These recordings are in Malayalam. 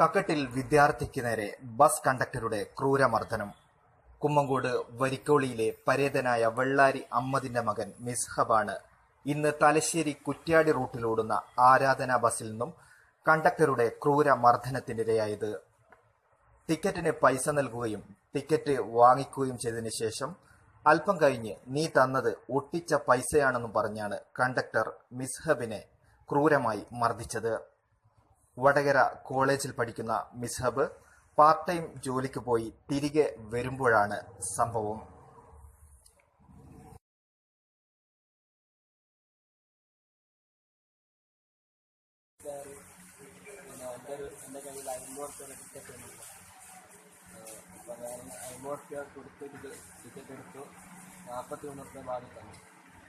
കക്കട്ടിൽ വിദ്യാർത്ഥിക്ക് നേരെ ബസ് കണ്ടക്ടറുടെ ക്രൂരമർദ്ദനം. കുമ്മങ്കോട് വരിക്കോളിയിലെ പരേതനായ വെള്ളാരി അമ്മദിന്റെ മകൻ മിസ്ഹബാണ് ഇന്ന് തലശ്ശേരി കുറ്റ്യാടി റൂട്ടിലോടുന്ന ആരാധന ബസ്സിൽ നിന്നും കണ്ടക്ടറുടെ ക്രൂരമർദ്ദനത്തിനിരയായത്. ടിക്കറ്റിന് പൈസ നൽകുകയും ടിക്കറ്റ് വാങ്ങിക്കുകയും ചെയ്തതിന് ശേഷം അല്പം കഴിഞ്ഞ് നീ തന്നത് ഒട്ടിച്ച പൈസയാണെന്നും പറഞ്ഞാണ് കണ്ടക്ടർ മിസ്ഹബിനെ ക്രൂരമായി മർദ്ദിച്ചത്. വടകര കോളേജിൽ പഠിക്കുന്ന മിസ്ഹബ് പാർട്ട് ടൈം ജോലിക്ക് പോയി തിരികെ വരുമ്പോഴാണ് സംഭവം.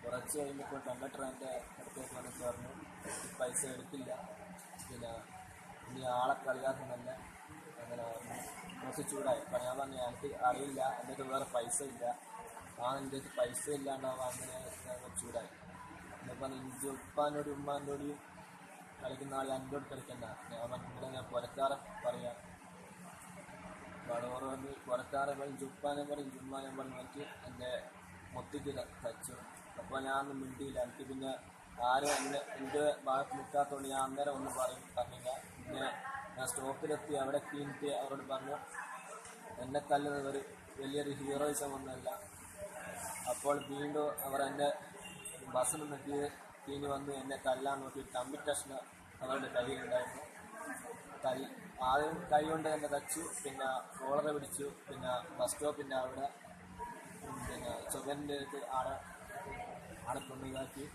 കുറച്ച് കഴിഞ്ഞപ്പോൾ കണ്ടക്ടർ എന്റെ അടുത്തേക്ക് വന്നിട്ട് പറഞ്ഞു "ഈ പൈസ എടുക്കില്ല പിന്നെ ഇനി ആളെ കളിയാക്കുന്നല്ല അങ്ങനെ കുറച്ച് ചൂടായി. അപ്പോൾ ഞാൻ പറഞ്ഞു എനിക്ക് അറിയില്ല. എന്റെ അടുത്ത് വേറെ പൈസ ഇല്ല. ആ എന്റെ അടുത്ത് പൈസ ഇല്ലാണ്ടാവുക അങ്ങനെ ചൂടായി. എന്നിപ്പം ഇഞ്ചി ഉപ്പാനോട് ഉമ്മാനോടും കളിക്കുന്ന ആൾ അടുത്ത് കളിക്കണ്ട. ഞാൻ പറഞ്ഞില്ല ഞാൻ പുരക്കാറെ പറയാം. വന്ന് പുരക്കാറെ പറയും ജുപ്പാനെ പറയും ജുമ്മാനെ പറയും എനിക്ക് എന്റെ മൊത്തിക്ക് തച്ചു അപ്പോൾ ഞാനൊന്നും മിണ്ടിയില്ല. എനിക്ക് പിന്നെ ആരും എന്റെ എന്റെ ഭാഗത്ത് നിൽക്കാത്തതുകൊണ്ട് ഞാൻ അന്നേരം ഒന്നും പറയും പറഞ്ഞില്ല. സ്റ്റോപ്പിലെത്തി അവിടെ എത്തിയിട്ട് അവരോട് പറഞ്ഞു എന്നെ തല്ലുന്നത് ഒരു വലിയൊരു ഹീറോയിസം ഒന്നുമല്ല. അപ്പോൾ വീണ്ടും അവർ എന്റെ ബസ്സിൽ നിന്ന് കീഞ്ഞ് വന്ന് എന്നെ തല്ലാൻ നോക്കി. കമ്പി ടെസ്റ്റിന് അവരുടെ കയ്യിലുണ്ടായിരുന്നു തല്ലി ആദ്യം കൈ കൊണ്ട് എന്നെ തച്ചു പിന്നെ കോളറ് പിടിച്ചു പിന്നെ ബസ് സ്റ്റോപ്പിന്റെ അവിടെ പിന്നെ ചുവന്റെ അടുത്ത് ആടെ ആടെ കൊണ്ടിതാക്കി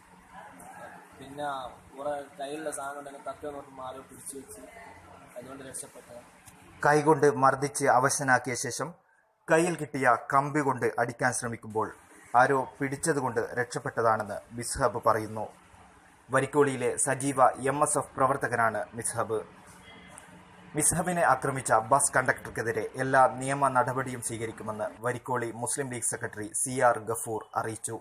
പിന്നെ കുറേ കയ്യിലുള്ള സാധനം കൊണ്ട് എന്നെ തട്ടുക നോക്കി മാറി പിടിച്ചു വെച്ച്. കൈകൊണ്ട് മർദ്ദിച്ച് അവശനാക്കിയ ശേഷം കയ്യിൽ കിട്ടിയ കമ്പി കൊണ്ട് അടിക്കാൻ ശ്രമിക്കുമ്പോൾ ആരോ പിടിച്ചതുകൊണ്ട് രക്ഷപ്പെട്ടതാണെന്ന് മിസ്ഹബ് പറയുന്നു. വരിക്കോളിയിലെ സജീവ എം എസ് എഫ് പ്രവർത്തകനാണ് മിസ്ഹബ്. മിസ്ഹബിനെ ആക്രമിച്ച ബസ് കണ്ടക്ടർക്കെതിരെ എല്ലാ നിയമ നടപടിയും സ്വീകരിക്കുമെന്ന് Varikkoli Muslim League secretary C R Gafoor അറിയിച്ചു.